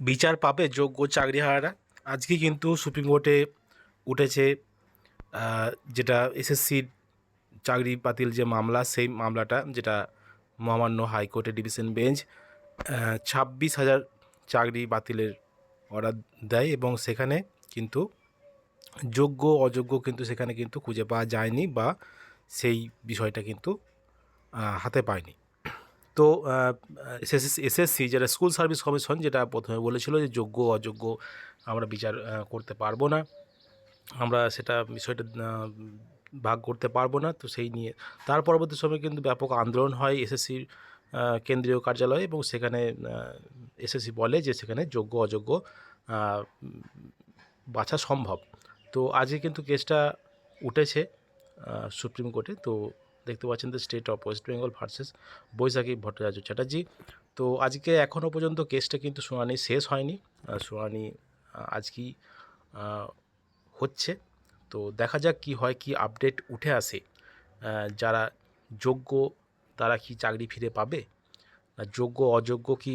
বিচার পাবে যোগ্য চাকরি চাকরিহারারা আজকে কিন্তু সুপ্রিম কোর্টে উঠেছে যেটা এসএসসির চাকরি বাতিল যে মামলা, সেই মামলাটা, যেটা মহামান্য হাইকোর্টের ডিভিশন বেঞ্চ ছাব্বিশ হাজার চাকরি বাতিলের অর্ডার দেয় এবং সেখানে কিন্তু যোগ্য, অযোগ্য কিন্তু সেখানে কিন্তু খুঁজে পাওয়া যায়নি বা সেই বিষয়টা কিন্তু হাতে পায়নি। তো এসএসসি এসএসসি যেটা স্কুল সার্ভিস কমিশন যেটা প্রথমে বলেছিল যে যোগ্য, অযোগ্য আমরা বিচার করতে পারব না। আমরা সেটা বিষয়টা ভাগ করতে পারব না। তো সেই নিয়ে, তার পরবর্তী সময় কিন্তু ব্যাপক আন্দোলন হয় এসএসসির কেন্দ্রীয় কার্যালয়ে এবং সেখানে এসএসসি বলে যে সেখানে যোগ্য, অযোগ্য বাছা সম্ভব। তো আজকে কিন্তু কেসটা উঠেছে সুপ্রিম কোর্টে। তো দেখতে পাচ্ছেন the state of West Bengal versus Baishakhi Bhattacharya Chatterjee. তো আজকে এখনও পর্যন্ত কেসটা কিন্তু শুনানি শেষ হয়নি। শুনানি আজকেই হচ্ছে। তো দেখা যাক কি হয়, কি আপডেট উঠে আসে। যারা যোগ্য, তারা কি চাকরি ফিরে পাবে? যোগ্য, অযোগ্য কি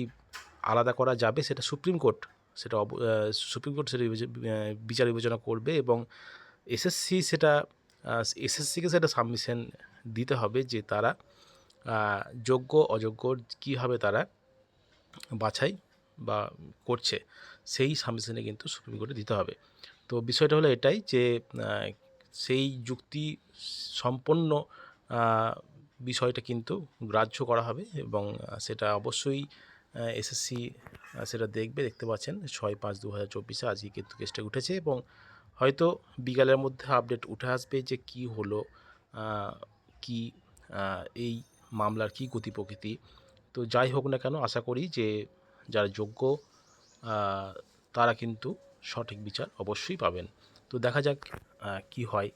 আলাদা করা যাবে? সেটা সুপ্রিম কোর্ট, সেটা সুপ্রিম কোর্ট সেটা বিচার বিবেচনা করবে এবং এসএসসি সেটা এসএসসিকে সেটা সাবমিশন দিতে হবে যে তারা যোগ্য, অযোগ্য কীভাবে তারা বাছাই বা করছে, সেই সাবমিশনে কিন্তু সুপ্রিম কোর্টে দিতে হবে। তো বিষয়টা হলো এটাই যে সেই যুক্তি সম্পন্ন বিষয়টা কিন্তু গ্রাহ্য করা হবে এবং সেটা অবশ্যই এসএসসি সেটা দেখবে, দেখতে পাচ্ছেন, ছয় পাঁচ দু হাজার চব্বিশে আজকে কিন্তু কেসটা উঠেছে এবং হয়তো বিকালের মধ্যে আপডেট উঠে আসবে যে কি হলো কি এই মামলার কি গতি প্রকৃতি তো যাই হোক না কেন, আশা করি যে যারা যোগ্য তারা কিন্তু সঠিক বিচার অবশ্যই পাবেন। তো দেখা যাক কি হয়।